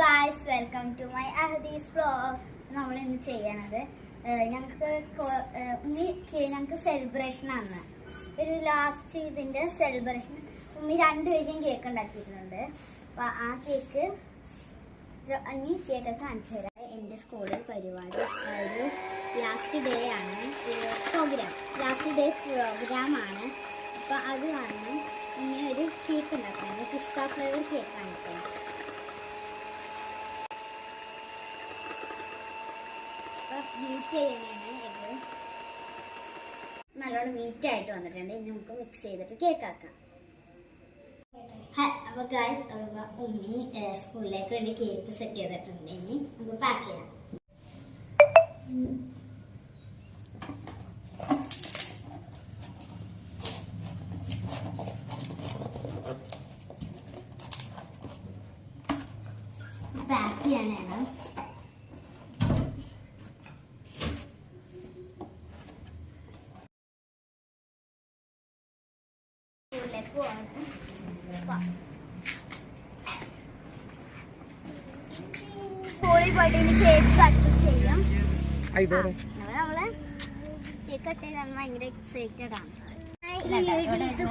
Guys welcome to my അഹദീസ് blog നമ്മൾ ഇന്ന് ചെയ്യണത് ഞങ്ങൾക്ക് ഉമ്മി ഞങ്ങൾക്ക് സെലിബ്രേഷൻ ആണ്. ഒരു ലാസ്റ്റ് ഇതിന്റെ സെലിബ്രേഷൻ ഉമ്മി രണ്ടുപേരും കേക്ക് ഉണ്ടാക്കിയിട്ടുണ്ട്. അപ്പം ആ കേക്ക് ഇനി കേക്ക് കാണിച്ചു തരാം. എന്റെ സ്കൂളിൽ പരിപാടി. ഒരു ലാസ്റ്റ് ഡേ ആണ്. പ്രോഗ്രാം ലാസ്റ്റ് ഡേ പ്രോഗ്രാം ആണ്. അപ്പൊ അത് വന്ന് ഇനി ഒരു കേക്ക് ഉണ്ടാക്കുന്നത് പിസ്ത ഫ്ലേവർ കേക്കാണ് കേട്ടോ. ബീറ്റ് ചെയ്യണതാണ് ഇത് നല്ലോണം വീറ്റ് ആയിട്ട് വന്നിട്ടുണ്ട്. ഇനി നമുക്ക് മിക്സ് ചെയ്തിട്ട് കേക്ക് ആക്കാം. അപ്പൊ ഗായ്സ് ഉമ്മി സ്കൂളിലേക്ക് വേണ്ടി കേക്ക് സെറ്റ് ചെയ്തിട്ടുണ്ട്. ഇനി നമുക്ക് പാക്ക് ചെയ്യാം. പാക്ക് ചെയ്യാനാണ്. സ്കൂളിൽ പോയിട്ട് ഇനി കേക്ക് കട്ട് ചെയ്യാം. നമ്മളെ കേക്ക് കട്ട് ചെയ്യാൻ ഭയങ്കര എക്സൈറ്റഡ് ആണ്. ഈ വീഡിയോയിലേക്ക്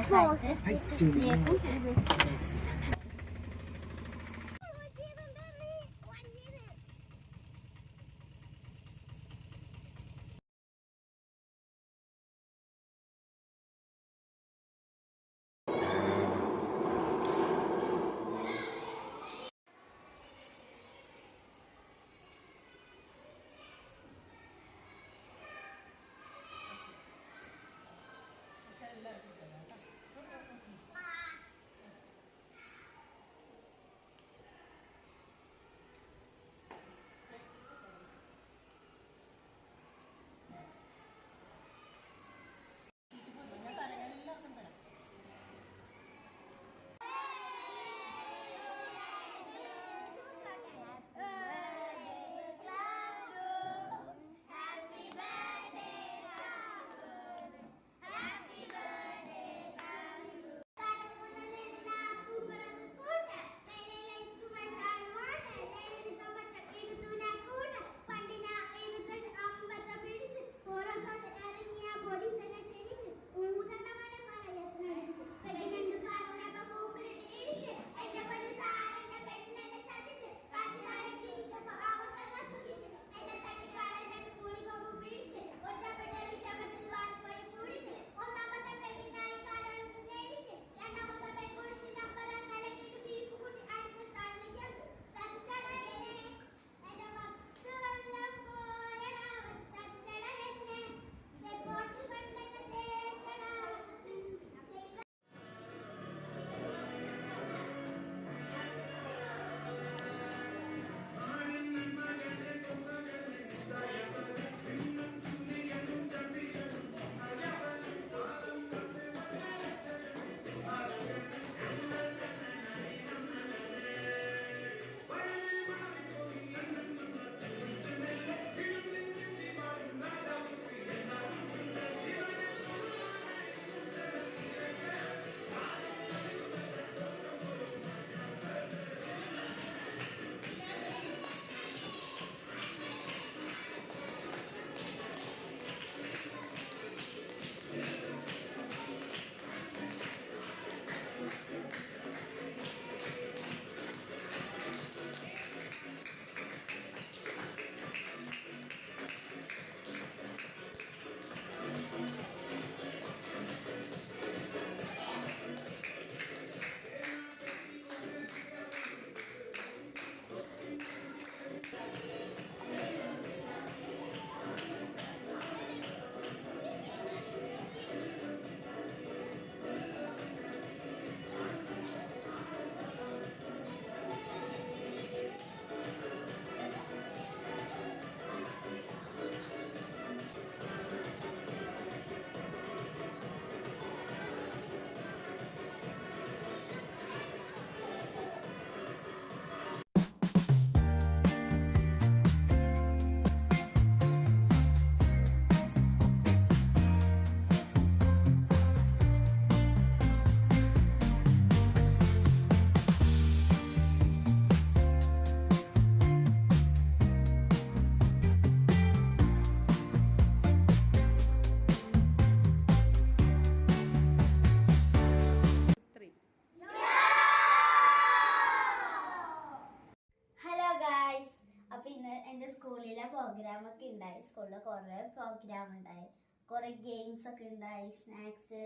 ഉണ്ടായി സ്കൂളിൽ കുറേ പ്രോഗ്രാം ഉണ്ടായി കുറേ ഗെയിംസ് ഒക്കെ ഉണ്ടായി സ്നാക്സ്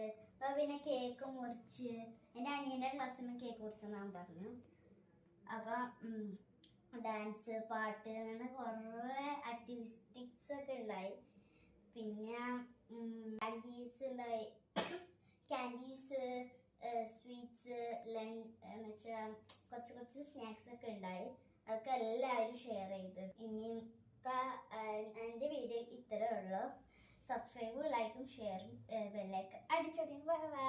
പിന്നെ കേക്ക് മുറിച്ച്. എന്റെ അനിയന്റെ ക്ലാസ്സിൽ നിന്ന് കേക്ക് മുറിച്ചെന്നാൻ പറഞ്ഞു. അപ്പം ഡാൻസ് പാട്ട് അങ്ങനെ കുറേ ആക്ടിവിറ്റീസ് ഒക്കെ ഉണ്ടായി പിന്നെ കാൻഡീസ് ഉണ്ടായി കാൻഡീസ് സ്വീറ്റ്സ് എന്ന് വെച്ചാൽ കുറച്ച് കുറച്ച് സ്നാക്സ് ഒക്കെ ഉണ്ടായി അതൊക്കെ എല്ലാവരും ഷെയർ ചെയ്ത്. ഇനിയും ഇപ്പം എന്റെ വീഡിയോ ഇത്രേ ഉള്ളൂ. സബ്സ്ക്രൈബും ലൈക്കും ഷെയറും ബെല്ലൈക്കും അടിച്ചടിയും ബൈ ബൈ